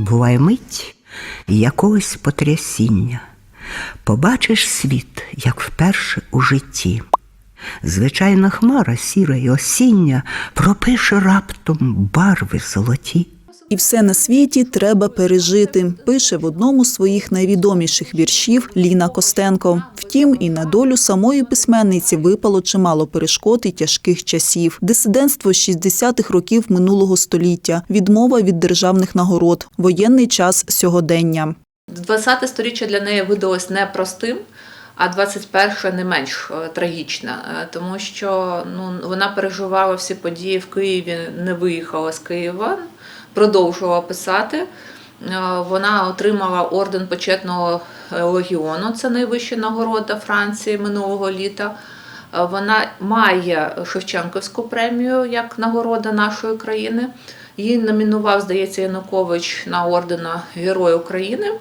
Буває мить якогось потрясіння. Побачиш світ, як вперше у житті. Звичайна хмара сіра й осіння пропише раптом барви золоті. І все на світі треба пережити, пише в одному з своїх найвідоміших віршів Ліна Костенко. Втім, і на долю самої письменниці випало чимало перешкод і тяжких часів. Дисидентство 60-х років минулого століття, відмова від державних нагород, воєнний час сьогодення. 20 сторіччя для неї видалось непростим, а 21 не менш е, трагічна, е, тому що ну, вона переживала всі події в Києві, не виїхала з Києва, продовжувала писати. Е, Вона отримала орден почетного легіону, це найвища нагорода Франції минулого літа. Вона має Шевченківську премію як нагорода нашої країни. Її номінував, здається, Янукович на ордена Герой України.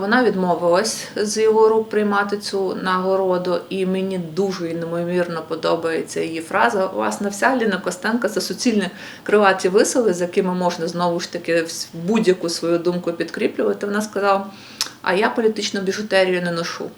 Вона відмовилась з його рук приймати цю нагороду, і мені дуже неймовірно подобається її фраза. Власне, вся Ліна Костенка це суцільні криваті висели, з якими можна знову ж таки будь-яку свою думку підкріплювати. Вона сказала: а я політичну біжутерію не ношу.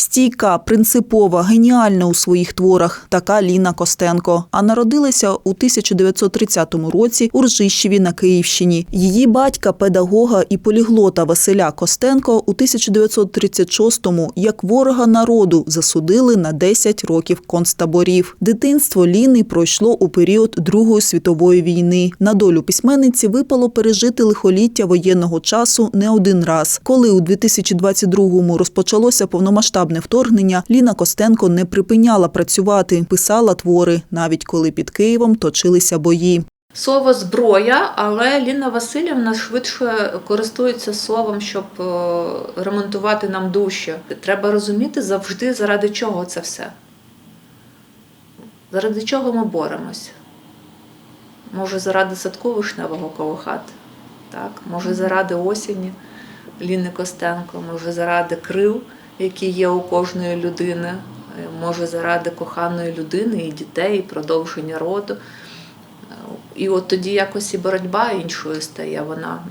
Стійка, принципова, геніальна у своїх творах така Ліна Костенко. А народилася у 1930 році у Ржищеві на Київщині. Її батька, педагога і поліглота Василя Костенко у 1936-му як ворога народу засудили на 10 років концтаборів. Дитинство Ліни пройшло у період Другої світової війни. На долю письменниці випало пережити лихоліття воєнного часу не один раз. Коли у 2022-му розпочалося повномасштабне вторгнення, Ліна Костенко не припиняла працювати, писала твори, навіть коли під Києвом точилися бої. Слово зброя, але Ліна Васильівна швидше користується словом, щоб е, ремонтувати нам душі. Треба розуміти завжди, заради чого це все. Заради чого ми боремось? Може, заради садку вишневого коло хати, так? може, заради осені Ліни Костенко, може, заради крил, які є у кожної людини, е, може, заради коханої людини і дітей, і продовження роду. І от тоді якось і боротьба іншою стає, вона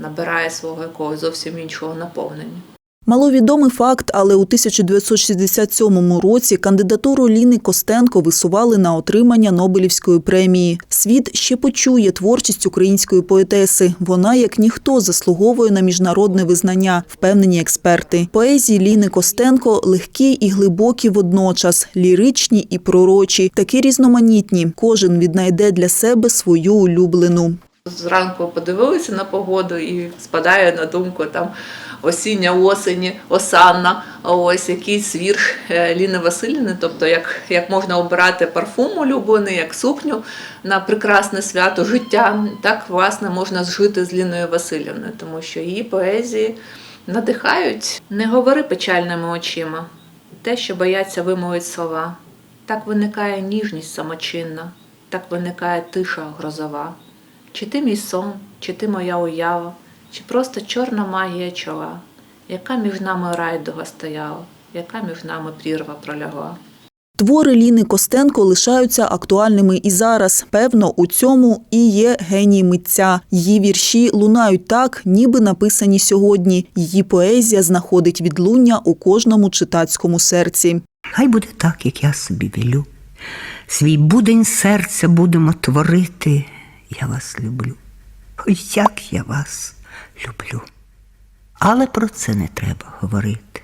набирає свого якогось зовсім іншого наповнення. Маловідомий факт, але у 1967 році кандидатуру Ліни Костенко висували на отримання Нобелівської премії. Світ ще почує творчість української поетеси. Вона, як ніхто, заслуговує на міжнародне визнання, впевнені експерти. Поезії Ліни Костенко легкі і глибокі водночас, ліричні і пророчі, такі різноманітні. Кожен віднайде для себе свою улюблену. Зранку подивилися на погоду і спадає на думку там осіння осені, осанна, ось якийсь вірш е, Ліни Васильівни, тобто як, як можна обирати парфум улюблений, як сукню на прекрасне свято життя, так власне можна зжити з Ліною Васильівною, тому що її поезії надихають. Не говори печальними очима, те, що бояться вимовить слова. Так виникає ніжність самочинна, так виникає тиша грозова. Чи ти мій сон, чи ти моя уява, чи просто чорна магія чола, яка між нами райдуга стояла, яка між нами прірва пролягла. Твори Ліни Костенко лишаються актуальними і зараз. Певно, у цьому і є геній митця. Її вірші лунають так, ніби написані сьогодні. Її поезія знаходить відлуння у кожному читацькому серці. Хай буде так, як я собі велю. Свій будень серця будемо творити. Я вас люблю. Ой, як я вас люблю. Але про це не треба говорити.